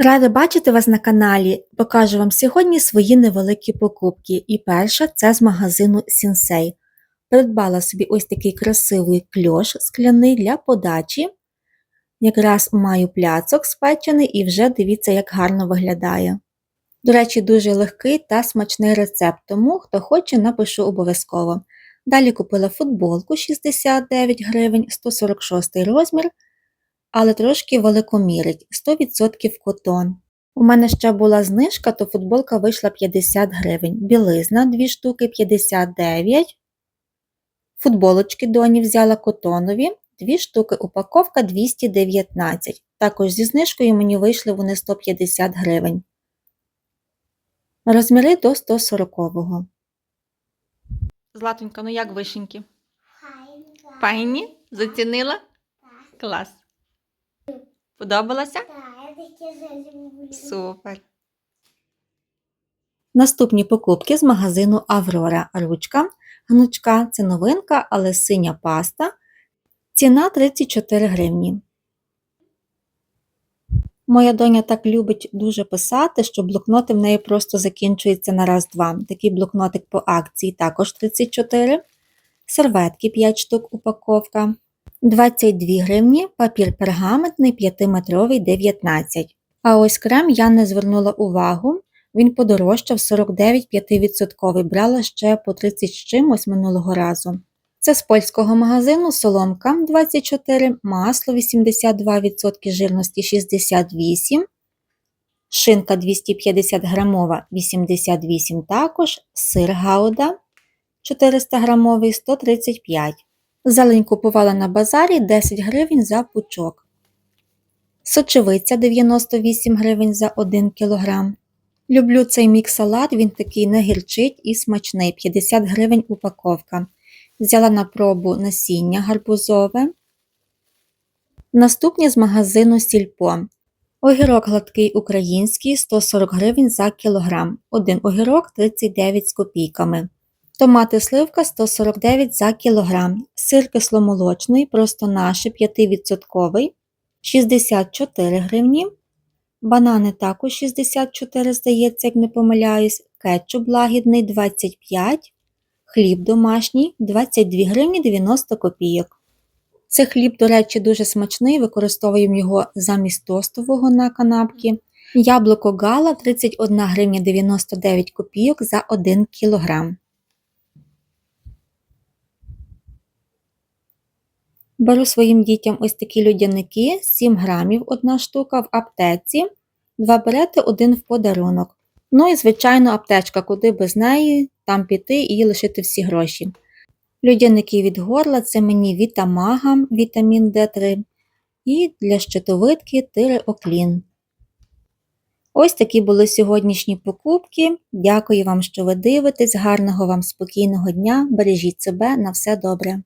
Рада бачити вас на каналі. Покажу вам сьогодні свої невеликі покупки. І перша це з магазину Сінсей. Придбала собі ось такий красивий кльош скляний для подачі. Якраз маю пляцок спечений і вже дивіться, як гарно виглядає. До речі, дуже легкий та смачний рецепт, тому хто хоче, напишу обов'язково. Далі купила футболку 69 гривень, 146 розмір але трошки великомірить 100% котон. У мене ще була знижка, то футболка вийшла 50 гривень. Білизна 2 штуки 59. Футболочки доні взяла котонові, 2 штуки упаковка 219. Також зі знижкою мені вийшли вони 150 гривень. Розміри до 140-го. Златонька, ну як вишеньки? Файнка. Файні? Зацінила? Клас. Подобалося? так, я таке люблю. Супер. Наступні покупки з магазину Аврора. Ручка. Гнучка це новинка, але синя паста. Ціна 34 гривні. Моя доня так любить дуже писати, що блокноти в неї просто закінчуються на раз-два. Такий блокнотик по акції також 34. Серветки 5 штук упаковка. 22 гривні, папір пергаментний 5-метровий 19. А ось крем я не звернула увагу. Він подорожчав 49 5%, брала ще по 30 з чимось минулого разу. Це з польського магазину соломка 24, масло 82% жирності 68, шинка 250 грамова 88 також, сир гауда 400 грамовий 135. Зелень купувала на базарі 10 гривень за пучок. Сочевиця 98 гривень за 1 кг. Люблю цей мікс-салат, він такий не гірчить і смачний, 50 гривень упаковка. Взяла на пробу насіння гарбузове. Наступні з магазину Сільпо. Огірок гладкий український 140 гривень за кілограм. Один огірок 39 з копійками. Томати сливка 149 за кілограм. Сир кисломолочний, просто наше 5% 64 гривні. Банани також 64, здається, як не помиляюсь. Кетчуп лагідний 25. Хліб домашній 22 гривні 90 копійок. Це хліб, до речі, дуже смачний, використовуємо його замість тостового на канапки. Яблуко гала 31 гривня 99 копійок за 1 кілограм. Беру своїм дітям ось такі льодяники, 7 грамів одна штука в аптеці, два берете, один в подарунок. Ну і, звичайно, аптечка, куди без неї, там піти і лишити всі гроші. Льодяники від горла це мені Вітамага, вітамін D3 і для щитовидки тиреоклін. Ось такі були сьогоднішні покупки. Дякую вам, що ви дивитесь. Гарного вам спокійного дня. Бережіть себе на все добре.